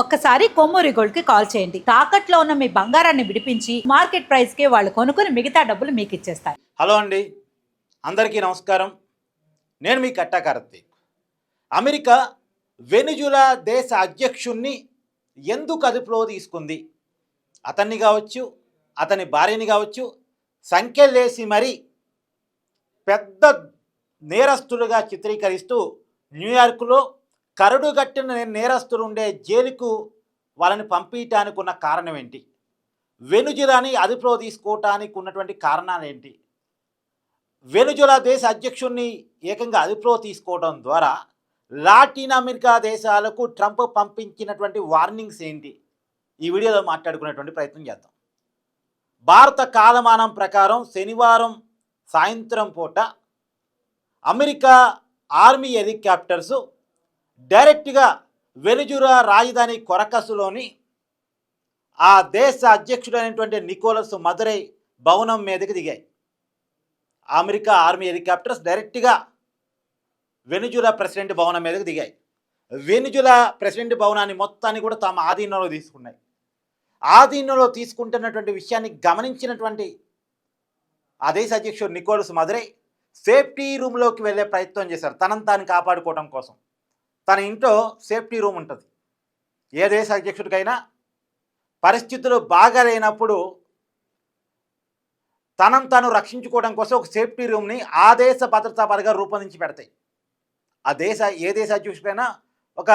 ఒక్కసారి కొమ్మూరి గోల్డ్కి కాల్ చేయండి. తాకట్లో ఉన్న మీ బంగారాన్ని విడిపించి మార్కెట్ ప్రైస్కి వాళ్ళు కొనుక్కుని మిగతా డబ్బులు మీకు ఇచ్చేస్తారు. హలో అండి. అందరికీ నమస్కారం. నేను మీ కట్టా కార్తీక్. అమెరికా వెనుజులా దేశ అధ్యక్షుణ్ణి ఎందుకు అదుపులో తీసుకుంది? అతన్ని కావచ్చు అతని భార్యని కావచ్చు సంఖ్యలేసి మరీ పెద్ద నేరస్తులుగా చిత్రీకరిస్తూ న్యూయార్క్లో కరడుగట్టిన నేరస్తులు ఉండే జైలుకు వాళ్ళని పంపించడానికి ఉన్న కారణం ఏంటి? వెనుజులాని అదుపులో తీసుకోవటానికి ఉన్నటువంటి కారణాలు ఏంటి? వెనుజులా దేశ అధ్యక్షుడిని ఏకంగా అదుపులో తీసుకోవడం ద్వారా లాటిన్ అమెరికా దేశాలకు ట్రంప్ పంపించినటువంటి వార్నింగ్స్ ఏంటి? ఈ వీడియోలో మాట్లాడుకునేటువంటి ప్రయత్నం చేద్దాం. భారత కాలమానం ప్రకారం శనివారం సాయంత్రం పూట అమెరికా ఆర్మీ హెలికాప్టర్సు డైరెక్ట్గా వెనుజురా రాజధాని కొరకసులోని ఆ దేశ అధ్యక్షుడైనటువంటి నికోలస్ మదురై భవనం మీదకి దిగాయి. అమెరికా ఆర్మీ హెలికాప్టర్స్ డైరెక్ట్గా వెనుజులా ప్రెసిడెంట్ భవనం మీదకి దిగాయి. వెనుజులా ప్రెసిడెంట్ భవనాన్ని మొత్తాన్ని కూడా తమ ఆధీనంలో తీసుకున్నాయి. ఆధీనంలో తీసుకుంటున్నటువంటి విషయాన్ని గమనించినటువంటి ఆ దేశ అధ్యక్షుడు నికోలస్ మదురై సేఫ్టీ రూమ్లోకి వెళ్ళే ప్రయత్నం చేశారు. తనను తాను కాపాడుకోవడం కోసం. తన ఇంట్లో సేఫ్టీ రూమ్ ఉంటుంది. ఏ దేశ అధ్యక్షుడికైనా పరిస్థితులు బాగాలేనప్పుడు తనను తాను రక్షించుకోవడం కోసం ఒక సేఫ్టీ రూమ్ని ఆ దేశ భద్రతా పరగా రూపొందించి పెడతాయి. ఆ దేశ ఏ దేశ అధ్యక్షుడికైనా ఒక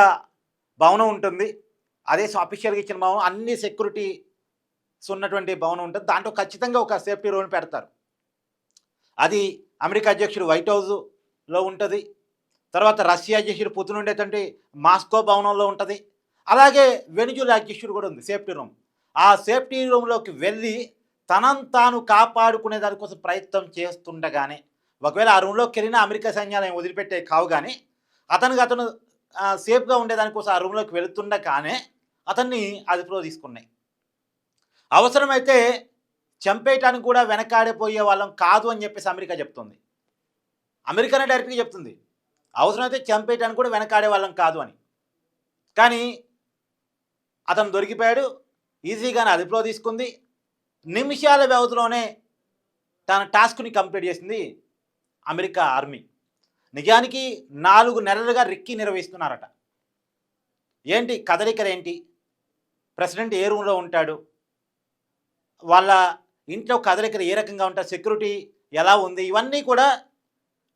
భవనం ఉంటుంది. ఆ దేశం అఫీషియల్గా ఇచ్చిన భవనం అన్ని సెక్యూరిటీస్ ఉన్నటువంటి భవనం ఉంటుంది. దాంట్లో ఖచ్చితంగా ఒక సేఫ్టీ రూమ్ని పెడతారు. అది అమెరికా అధ్యక్షుడు వైట్ హౌస్లో ఉంటుంది. తర్వాత రష్యా అధ్యక్షుడు పుతిన్ ఉండేటువంటి మాస్కో భవనంలో ఉంటుంది. అలాగే వెనుజులా అధ్యక్షుడు కూడా ఉంది సేఫ్టీ రూమ్. ఆ సేఫ్టీ రూమ్లోకి వెళ్ళి తనను తాను కాపాడుకునే దానికోసం ప్రయత్నం చేస్తుండగానే ఒకవేళ ఆ రూమ్లోకి వెళ్ళిన అమెరికా సైన్యాలు వదిలిపెట్టే కావు కానీ అతనికి అతను సేఫ్గా ఉండేదానికోసం ఆ రూమ్లోకి వెళుతుండగానే అతన్ని అదుపులో తీసుకున్నాయి. అవసరమైతే చంపేయటానికి కూడా వెనకాడిపోయే వాళ్ళం కాదు అని చెప్పేసి అమెరికా చెప్తుంది. అమెరికానే డైరెక్ట్గా చెప్తుంది. అవసరమైతే చంపేయటానికి కూడా వెనకాడే వాళ్ళం కాదు అని. కానీ అతను దొరికిపోయాడు ఈజీగానే అదుపులో తీసుకుంది నిమిషాల వ్యవధిలోనే తన టాస్క్ని కంప్లీట్ చేసింది అమెరికా ఆర్మీ. నిజానికి నాలుగు నెలలుగా రిక్కి నిర్వహిస్తున్నారట. ఏంటి కదలికలేంటి ప్రెసిడెంట్ ఏ రూమ్లో ఉంటాడు? వాళ్ళ ఇంట్లో కదలికలు ఏ రకంగా ఉంటారు సెక్యూరిటీ ఎలా ఉంది? ఇవన్నీ కూడా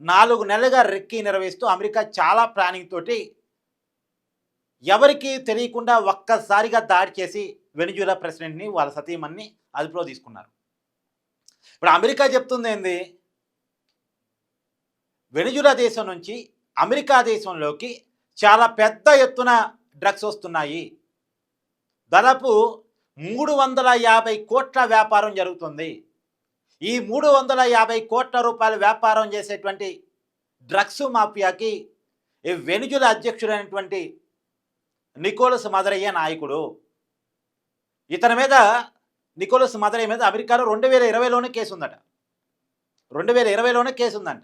నాలుగు నెలలుగా రెక్కి నిర్వహిస్తూ అమెరికా చాలా ప్లానింగ్ తోటి ఎవరికి తెలియకుండా ఒక్కసారిగా దాడి చేసి వెనిజులా ప్రెసిడెంట్ని వాళ్ళ సతీమణ్ణి అదుపులో తీసుకున్నారు. ఇప్పుడు అమెరికా చెప్తుంది ఏంది? వెనిజులా దేశం నుంచి అమెరికా దేశంలోకి చాలా పెద్ద ఎత్తున డ్రగ్స్ వస్తున్నాయి. దాదాపు మూడు వందల యాభై కోట్ల వ్యాపారం జరుగుతుంది. ఈ మూడు వందల యాభై కోట్ల రూపాయల వ్యాపారం చేసేటువంటి డ్రగ్స్ మాఫియాకి ఈ వెనుజుల అధ్యక్షుడైనటువంటి నికోలస్ మదరయ్య నాయకుడు. ఇతని మీద నికోలస్ మదరయ్య మీద అమెరికాలో రెండు వేల ఇరవైలోనే కేసు ఉందట. రెండు వేల ఇరవైలోనే కేసు ఉందంట.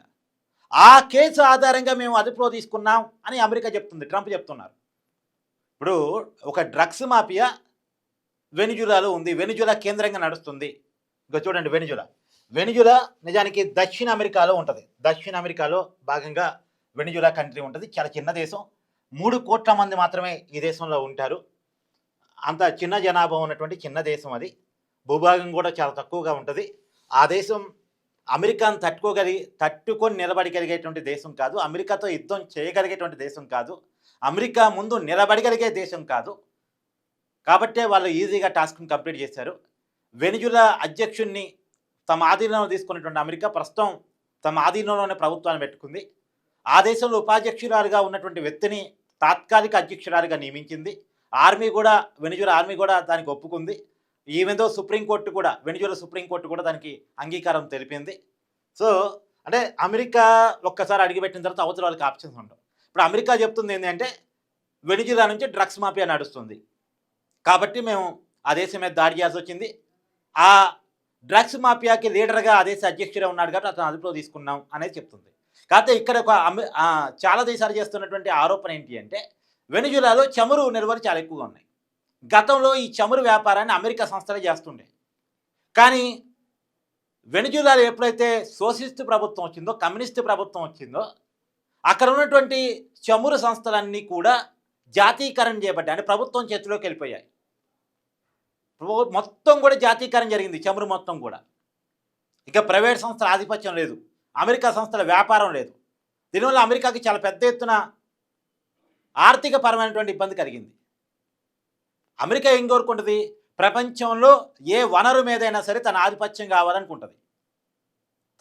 ఆ కేసు ఆధారంగా మేము అదుపులో తీసుకున్నాం అని అమెరికా చెప్తుంది ట్రంప్ చెప్తున్నారు. ఇప్పుడు ఒక డ్రగ్స్ మాఫియా వెనిజులాలో ఉంది వెనుజులా కేంద్రంగా నడుస్తుంది. ఇంకా చూడండి వెనుజులా. వెనుజులా నిజానికి దక్షిణ అమెరికాలో ఉంటుంది. దక్షిణ అమెరికాలో భాగంగా వెనుజులా కంట్రీ ఉంటుంది. చాలా చిన్న దేశం. మూడు కోట్ల మంది మాత్రమే ఈ దేశంలో ఉంటారు. అంత చిన్న జనాభా ఉన్నటువంటి చిన్న దేశం అది. భూభాగం కూడా చాలా తక్కువగా ఉంటుంది. ఆ దేశం అమెరికాను తట్టుకోగలిగి తట్టుకొని నిలబడగలిగేటువంటి దేశం కాదు. అమెరికాతో యుద్ధం చేయగలిగేటువంటి దేశం కాదు. అమెరికా ముందు నిలబడగలిగే దేశం కాదు. కాబట్టే వాళ్ళు ఈజీగా టాస్క్ని కంప్లీట్ చేశారు. వెనుజులా అధ్యక్షుడిని తమ ఆధీనంలో తీసుకున్నటువంటి అమెరికా ప్రస్తుతం తమ ఆధీనంలోనే ప్రభుత్వాన్ని పెట్టుకుంది. ఆ దేశంలో ఉపాధ్యక్షురాలుగా ఉన్నటువంటి వ్యక్తిని తాత్కాలిక అధ్యక్షురాలుగా నియమించింది. ఆర్మీ కూడా వెనిజులా ఆర్మీ కూడా దానికి ఒప్పుకుంది. ఈవెందో సుప్రీంకోర్టు కూడా వెనిజులా సుప్రీంకోర్టు కూడా దానికి అంగీకారం తెలిపింది. సో అంటే అమెరికా ఒక్కసారి అడిగిపెట్టిన తర్వాత అవతల వాళ్ళకి ఆప్షన్స్ ఉండవు. ఇప్పుడు అమెరికా చెప్తుంది ఏంటంటే వెనిజులా నుంచి డ్రగ్స్ మాఫియా నడుస్తుంది. కాబట్టి మేము ఆ దేశం మీద దాడి చేయాల్సి వచ్చింది. ఆ డ్రగ్స్ మాఫియాకి లీడర్గా ఆ దేశ అధ్యక్షుడే ఉన్నాడు కాబట్టి అతను అదుపులో తీసుకున్నాం అనేది చెప్తుంది. కాకపోతే ఇక్కడ ఒక అమె- చాలా దేశాలు చేస్తున్నటువంటి ఆరోపణ ఏంటి అంటే వెనిజులాలో చమురు నిల్వలు చాలా ఎక్కువగా ఉన్నాయి. గతంలో ఈ చమురు వ్యాపారాన్ని అమెరికా సంస్థలే చేస్తుండే. కానీ వెనుజులాలో ఎప్పుడైతే సోషలిస్ట్ ప్రభుత్వం వచ్చిందో కమ్యూనిస్ట్ ప్రభుత్వం వచ్చిందో అక్కడ ఉన్నటువంటి చమురు సంస్థలన్నీ కూడా జాతీకరణ చేయబడ్డాయి. అంటే ప్రభుత్వం చేతిలోకి వెళ్ళిపోయాయి. మొత్తం కూడా జాతీయకరణ జరిగింది చమురు మొత్తం కూడా. ఇక ప్రైవేట్ సంస్థల ఆధిపత్యం లేదు అమెరికా సంస్థల వ్యాపారం లేదు. దీనివల్ల అమెరికాకి చాలా పెద్ద ఎత్తున ఆర్థిక పరమైనటువంటి ఇబ్బంది కలిగింది. అమెరికా ఏం కోరుకుంటుంది? ప్రపంచంలో ఏ వనరు మీదైనా సరే తన ఆధిపత్యం కావాలనుకుంటుంది.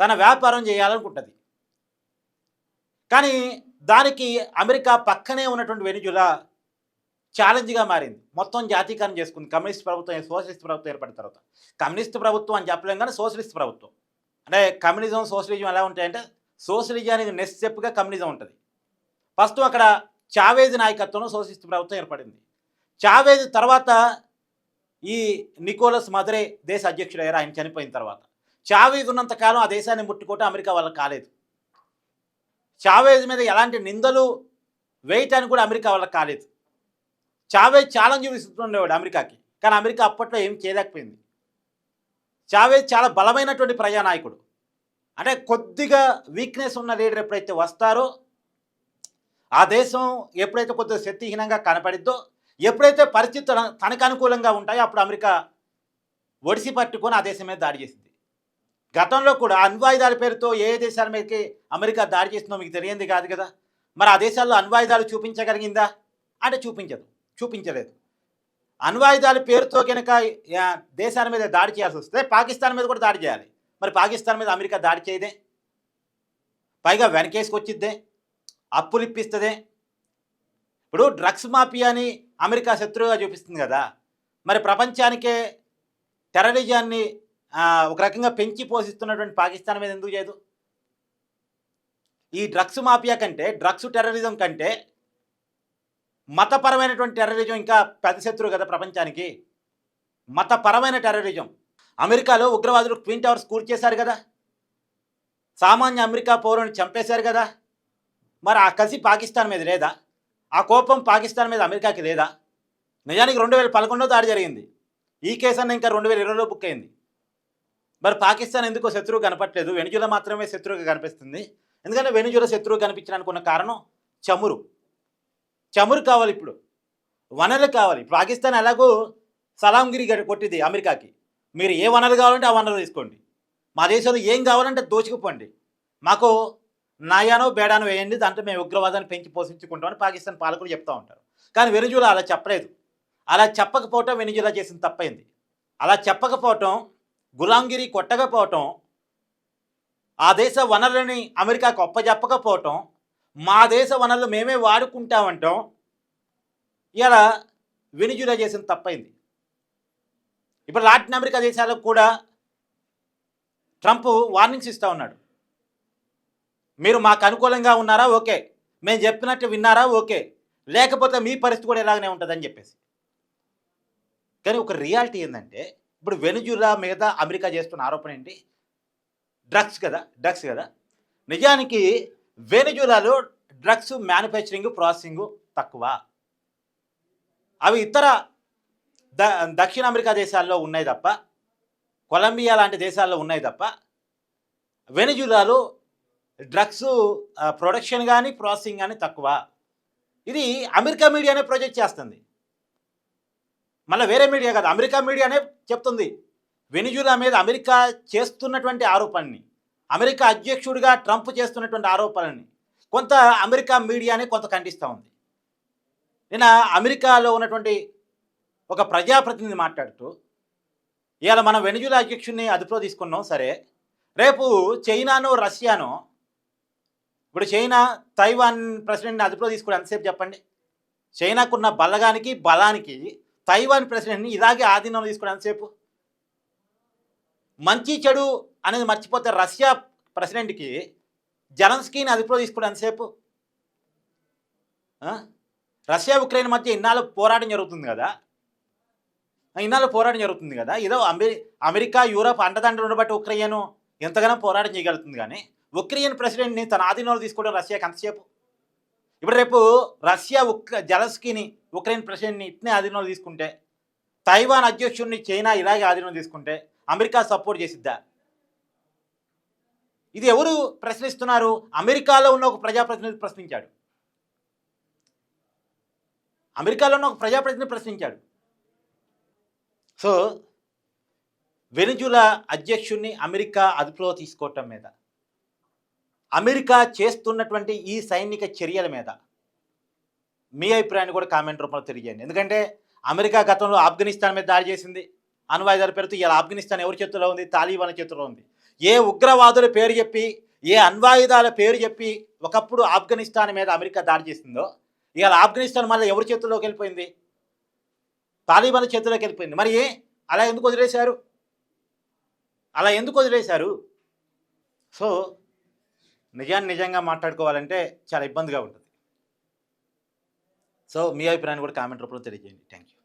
తన వ్యాపారం చేయాలనుకుంటుంది. కానీ దానికి అమెరికా పక్కనే ఉన్నటువంటి వెనుజులా ఛాలెంజ్గా మారింది. మొత్తం జాతీకరణ చేసుకుంది. కమ్యూనిస్ట్ ప్రభుత్వం సోషలిస్ట్ ప్రభుత్వం ఏర్పడిన తర్వాత. కమ్యూనిస్ట్ ప్రభుత్వం అని చెప్పలేం కానీ సోషలిస్ట్ ప్రభుత్వం. అంటే కమ్యూనిజం సోషలిజం ఎలా ఉంటాయంటే సోషలిజానికి నెక్స్ట్ స్టెప్గా కమ్యూనిజం ఉంటుంది. ఫస్ట్ అక్కడ చావేజ్ నాయకత్వంలో సోషలిస్ట్ ప్రభుత్వం ఏర్పడింది. చావేజ్ తర్వాత ఈ నికోలస్ మదరే దేశ అధ్యక్షుడు అయ్యారు ఆయన చనిపోయిన తర్వాత. చావేజ్ ఉన్నంతకాలం ఆ దేశాన్ని ముట్టుకోవటం అమెరికా వాళ్ళకి కాలేదు. చావేజ్ మీద ఎలాంటి నిందలు వేయటానికి కూడా అమెరికా వాళ్ళకి కాలేదు. చావే ఛాలెంజ్ విస్తుండేవాడు అమెరికాకి. కానీ అమెరికా అప్పట్లో ఏం చేయలేకపోయింది. చావేజ్ చాలా బలమైనటువంటి ప్రజానాయకుడు. అంటే కొద్దిగా వీక్నెస్ ఉన్న లీడర్ ఎప్పుడైతే వస్తారో ఆ దేశం ఎప్పుడైతే కొద్దిగా శక్తిహీనంగా కనపడిద్దో ఎప్పుడైతే పరిస్థితులు తనకు అనుకూలంగా ఉంటాయో అప్పుడు అమెరికా ఒడిసి పట్టుకొని ఆ దేశం మీద దాడి చేసింది. గతంలో కూడా అణ్వాయుధాల పేరుతో ఏ ఏ దేశాల మీదకి అమెరికా దాడి చేసిందో మీకు తెలియంది కాదు కదా? మరి ఆ దేశాల్లో అణ్వాయుధాలు చూపించగలిగిందా? అంటే చూపించదు. చూపించలేదు. అణ్వాయుధాల పేరుతో కనుక దేశాల మీద దాడి చేయాల్సి వస్తే పాకిస్తాన్ మీద కూడా దాడి చేయాలి. మరి పాకిస్తాన్ మీద అమెరికా దాడి చేయదే? పైగా వెనకేసుకొచ్చిద్దే? అప్పులు ఇప్పిస్తుందే? ఇప్పుడు డ్రగ్స్ మాఫియాని అమెరికా శత్రువుగా చూపిస్తుంది కదా. మరి ప్రపంచానికే టెర్రరిజాన్ని ఒక రకంగా పెంచి పోషిస్తున్నటువంటి పాకిస్తాన్ మీద ఎందుకు చేయదు? ఈ డ్రగ్స్ మాఫియా కంటే డ్రగ్స్ టెర్రరిజం కంటే మతపరమైనటువంటి టెర్రరిజం ఇంకా పెద్ద శత్రువు కదా ప్రపంచానికి. మతపరమైన టెర్రరిజం. అమెరికాలో ఉగ్రవాదులు ట్విన్ టవర్స్ కూల్చేశారు కదా. సామాన్య అమెరికా పౌరుని చంపేశారు కదా. మరి ఆ కసి పాకిస్తాన్ మీద లేదా? ఆ కోపం పాకిస్తాన్ మీద అమెరికాకి లేదా? నిజానికి రెండు వేల పదకొండులో దాడి జరిగింది. ఈ కేసు అన్న ఇంకా రెండు వేల ఇరవైలో బుక్ అయింది. మరి పాకిస్తాన్ ఎందుకో శత్రువు కనపట్లేదు? వెనుజుల మాత్రమే శత్రువుగా కనిపిస్తుంది. ఎందుకంటే వెనుజుల శత్రువు కనిపించడానికి ఉన్న కారణం చమురు. చమురు కావాలి ఇప్పుడు. వనరులు కావాలి. పాకిస్తాన్ ఎలాగో సలాంగిరి కొట్టింది అమెరికాకి. మీరు ఏ వనరు కావాలంటే ఆ వనరు తీసుకోండి. మా దేశంలో ఏం కావాలంటే దోచుకుపోండి. మాకు నాయానో బేడానో వేయండి. దాంట్లో మేము ఉగ్రవాదాన్ని పెంచి పోషించుకుంటామని పాకిస్తాన్ పాలకులు చెప్తూ ఉంటారు. కానీ వెనుజులా అలా చెప్పలేదు. అలా చెప్పకపోవటం వెనుజులా చేసిన తప్పైంది. అలా చెప్పకపోవటం గులాంగిరి కొట్టకపోవటం ఆ దేశ వనరులని అమెరికాకు ఒప్పజెప్పకపోవటం మా దేశ వనరులు మేమే వాడుకుంటామంటాం. ఇలా వెనుజులా చేసిన తప్పైంది. ఇప్పుడు లాటిన్ అమెరికా దేశాలకు కూడా ట్రంప్ వార్నింగ్స్ ఇస్తూ ఉన్నాడు. మీరు మాకు అనుకూలంగా ఉన్నారా? ఓకే. మేము చెప్పినట్టు విన్నారా? ఓకే. లేకపోతే మీ పరిస్థితి కూడా ఇలాగనే ఉంటుందని చెప్పేసి. కానీ ఒక రియాలిటీ ఏంటంటే ఇప్పుడు వెనుజులా మీద అమెరికా చేస్తున్న ఆరోపణ ఏంటి? డ్రగ్స్ కదా? డ్రగ్స్ కదా? నిజానికి వెనుజులాలో డ్రగ్స్ మ్యానుఫ్యాక్చరింగ్ ప్రాసెసింగ్ తక్కువ. అవి ఇతర ద దక్షిణ అమెరికా దేశాల్లో ఉన్నాయి తప్ప కొలంబియా లాంటి దేశాల్లో ఉన్నాయి తప్ప వెనుజులాలో డ్రగ్స్ ప్రొడక్షన్ కానీ ప్రాసెసింగ్ కానీ తక్కువ. ఇది అమెరికా మీడియానే ప్రొజెక్ట్ చేస్తుంది. మళ్ళీ వేరే మీడియా కాదు అమెరికా మీడియానే చెప్తుంది. వెనిజులా మీద అమెరికా చేస్తున్నటువంటి ఆరోపణని. అమెరికా అధ్యక్షుడిగా ట్రంప్ చేస్తున్నటువంటి ఆరోపణలని కొంత అమెరికా మీడియానే కొంత ఖండిస్తూ ఉంది. నిన్న అమెరికాలో ఉన్నటువంటి ఒక ప్రజాప్రతినిధి మాట్లాడుతూ ఇవాళ మనం వెనిజులా అధ్యక్షుడిని అదుపులో తీసుకున్నాం సరే. రేపు చైనాను రష్యాను ఇప్పుడు చైనా తైవాన్ ప్రెసిడెంట్ని అదుపులో తీసుకుని ఎంతసేపు చెప్పండి? చైనాకున్న బలగానికి బలానికి తైవాన్ ప్రెసిడెంట్ని ఇలాగే ఆధీనంలో తీసుకుని ఎంతసేపు? మంచి చెడు అనేది మర్చిపోతే రష్యా ప్రెసిడెంట్కి జలన్స్కీని అదుపులో తీసుకోవడం ఎంతసేపు? రష్యా ఉక్రెయిన్ మధ్య ఇన్నాళ్ళు పోరాటం జరుగుతుంది కదా? ఇన్నాళ్ళు పోరాటం జరుగుతుంది కదా? ఏదో అమెరి అమెరికా యూరప్ అండదండలు బట్టి ఉక్రెయిన్ ఎంతగానో పోరాటం చేయగలుగుతుంది కానీ ఉక్రెయిన్ ప్రెసిడెంట్ని తన ఆధీనంలో తీసుకోవడం రష్యాకి ఎంతసేపు? ఇప్పుడు రేపు రష్యా ఉక్ జలస్కీని ఉక్రెయిన్ ప్రెసిడెంట్ని ఇట్నే ఆధీనంలో తీసుకుంటే తైవాన్ అధ్యక్షుడిని చైనా ఇలాగే ఆధీనం తీసుకుంటే అమెరికా సపోర్ట్ చేసిద్దా? ఇది ఎవరు ప్రశ్నిస్తున్నారు? అమెరికాలో ఉన్న ఒక ప్రజాప్రతినిధి ప్రశ్నించాడు. అమెరికాలో ఉన్న ఒక ప్రజాప్రతినిధి ప్రశ్నించాడు. సో వెనుజులా అధ్యక్షుడిని అమెరికా అదుపులో తీసుకోవటం మీద అమెరికా చేస్తున్నటువంటి ఈ సైనిక చర్యల మీద మీ అభిప్రాయాన్ని కూడా కామెంట్ రూపంలో తెలియజేయండి. ఎందుకంటే అమెరికా గతంలో ఆఫ్ఘనిస్తాన్ మీద దాడి చేసింది. అణ్వాయుధాల పేరుతో ఇలా ఆఫ్ఘనిస్తాన్ ఎవరి చేతుల్లో ఉంది? తాలిబాన్ చేతిలో ఉంది. ఏ ఉగ్రవాదుల పేరు చెప్పి ఏ అణ్వాయుధాల పేరు చెప్పి ఒకప్పుడు ఆఫ్ఘనిస్తాన్ మీద అమెరికా దాడి చేసిందో ఇవాళ ఆఫ్ఘనిస్తాన్ మళ్ళీ ఎవరి చేతుల్లోకి వెళ్ళిపోయింది? తాలిబాన్ చేతిలోకి వెళ్ళిపోయింది. మరి అలా ఎందుకు వదిలేశారు? అలా ఎందుకు వదిలేశారు? సో నిజాన్ని నిజంగా మాట్లాడుకోవాలంటే చాలా ఇబ్బందిగా ఉంటుంది. సో మీ అభిప్రాయాన్ని కూడా కామెంట్ రూపంలో తెలియజేయండి. Thank you